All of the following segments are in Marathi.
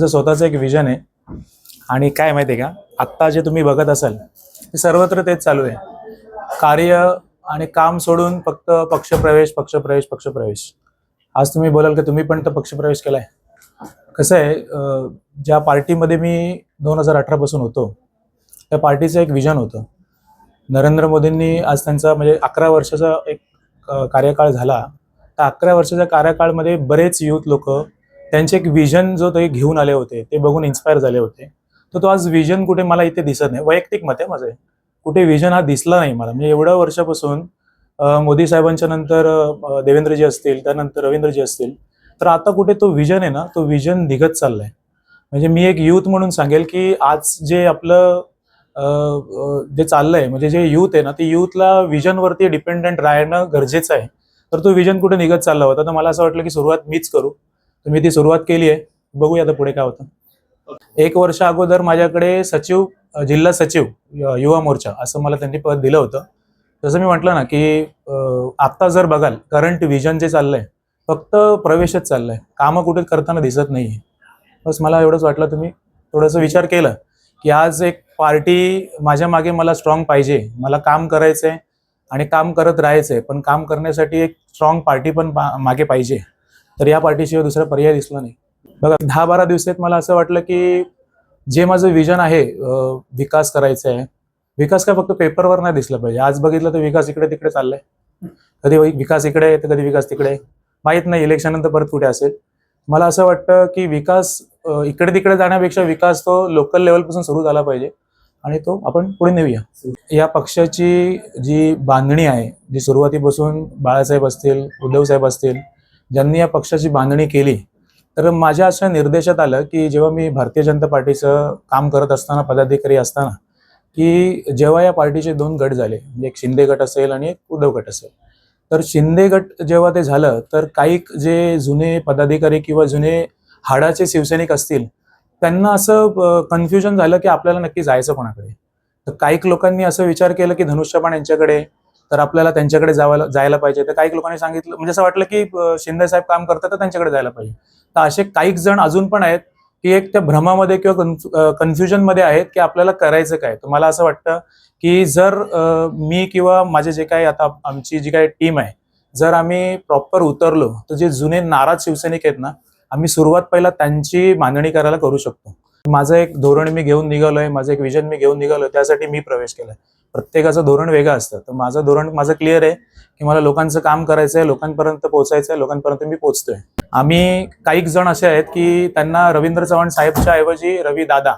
त्याचं स्वतःचं एक विजन आहे. आणि काय माहिती आहे का? आत्ता जे तुम्ही बघत असाल ते सर्वत्र तेच चालू आहे. कार्य आणि काम सोडून फक्त पक्षप्रवेश पक्षप्रवेश पक्षप्रवेश आज तुम्ही बोलाल की तुम्ही पण तर पक्षप्रवेश केलाय. कसं आहे ज्या पार्टीमध्ये मी दोन हजार अठरापासून होतो त्या पार्टीचं एक विजन होतं. नरेंद्र मोदींनी आज त्यांचा म्हणजे अकरा वर्षाचा एक कार्यकाळ झाला. त्या अकरा वर्षाच्या कार्यकाळमध्ये बरेच युथ लोक त्यांचे एक विजन जो ते घेऊन आले होते ते बघून इन्स्पायर झाले होते. तर तो आज विजन कुठे मला इथे दिसत नाही. वैयक्तिक मत आहे माझं. कुठे विजन हा दिसला नाही मला. म्हणजे एवढ्या वर्षापासून मोदी साहेबांच्या नंतर देवेंद्रजी असतील त्यानंतर रवींद्रजी असतील. तर आता कुठे तो विजन आहे ना तो विजन निघत चाललाय. म्हणजे मी एक युथ म्हणून सांगेल की आज जे आपलं जे चाललंय म्हणजे जे युथ आहे ना ते युथला विजनवरती डिपेंडंट राहणं गरजेचं आहे. तर तो विजन कुठे निघत चालला होता? तर मला असं वाटलं की सुरुवात मीच करू. तर मी ती सुरुवात केली आहे. बघूया आता पुढे काय होतं. एक वर्ष अगोदर माझ्याकडे सचिव जिल्हा सचिव युवा मोर्चा असं मला त्यांनी पद दिलं होतं. जसं मी म्हटलं ना की आत्ता जर बघाल करंट विजन जे चाललंय फक्त प्रवेशच चाललाय. कामं कुठे करताना दिसत नाहीये. बस मला एवढंच वाटलं तुम्ही थोडंसं विचार केला की आज एक पार्टी माझ्या मागे मला स्ट्रॉंग पाहिजे. मला काम करायचंय आणि काम करत राहायचंय पण काम करण्यासाठी एक स्ट्रॉंग पार्टी पण मागे पाहिजे. तर या पार्टीशिवाय दुसरा पर्याय दिसला नाही. बघा दहा बारा दिवसात मला असं वाटलं की जे माझं विजन आहे विकास करायचं आहे विकास काय फक्त पेपरवर नाही दिसलं पाहिजे. आज बघितलं तर विकास इकडे तिकडे चाललाय. कधी विकास इकडे आहे तर कधी विकास तिकडे माहीत नाही इलेक्शन नंतर परत कुठे असेल. मला असं वाटतं की विकास इकडे तिकडे जाण्यापेक्षा विकास तो लोकल लेवलपासून सुरू झाला पाहिजे आणि तो आपण पुढे नेऊया. या पक्षाची जी बांधणी आहे जी सुरुवातीपासून बाळासाहेब असतील उद्धव साहेब असतील ज्यांनी या पक्षाची बांधणी केली तर माझ्या अशा निर्देशात आलं की जेव्हा मी भारतीय जनता पार्टीचं काम करत असताना पदाधिकारी असताना की जेव्हा या पार्टीचे दोन गट झाले म्हणजे एक शिंदे गट असेल आणि एक उद्धव गट असेल तर शिंदे गट जेव्हा ते झालं तर काही जे जुने पदाधिकारी किंवा जुने हाडाचे शिवसैनिक असतील त्यांना असं कन्फ्युजन झालं की आपल्याला नक्की जायचं कोणाकडे? तर काही लोकांनी असं विचार केला की धनुष्यबाण यांच्याकडे तर आपल्याला त्यांच्याकडे जायला जायला पाहिजे. तर काही लोकांनी सांगितलं म्हणजे असं वाटलं की शिंदे साहेब काम करतात तर त्यांच्याकडे जायला पाहिजे. तर असे काही जण अजून पण आहेत की एक त्या भ्रमामध्ये किंवा कन्फ्युजनमध्ये आहेत की आपल्याला करायचं काय. तर मला असं वाटतं की जर मी किंवा माझे जे काही आता आमची जी काही टीम आहे जर आम्ही प्रॉपर उतरलो तर जे जुने नाराज शिवसैनिक आहेत ना आम्ही सुरुवात पहिला त्यांची मांडणी करायला करू शकतो. माझं एक धोरण मी घेऊन निघालोय माझं एक विजन मी घेऊन निघालोय त्यासाठी मी प्रवेश केलाय. प्रत्येकाचं धोरण वेगळं असतं. तर माझं धोरण माझं क्लिअर आहे की मला लोकांचं काम करायचं आहे लोकांपर्यंत पोहोचायचं आहे लोकांपर्यंत मी पोहोचतोय. आम्ही काही जण असे आहेत की त्यांना रवींद्र चव्हाण साहेबच्या ऐवजी रवी दादा.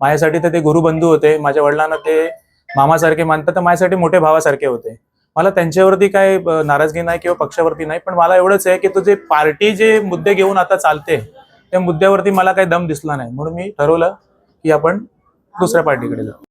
माझ्यासाठी तर ते गुरुबंधू होते माझ्या वडिलांना ते मामासारखे मानतात तर माझ्यासाठी मोठे भावासारखे होते. मला त्यांच्यावरती काय नाराजगी नाही किंवा पक्षावरती नाही पण मला एवढंच आहे की तो जे पार्टी जे मुद्दे घेऊन आता चालते त्या मुद्द्यावरती मला काही दम दिसला नाही. म्हणून मी ठरवलं की आपण दुसऱ्या पार्टीकडे जाऊ.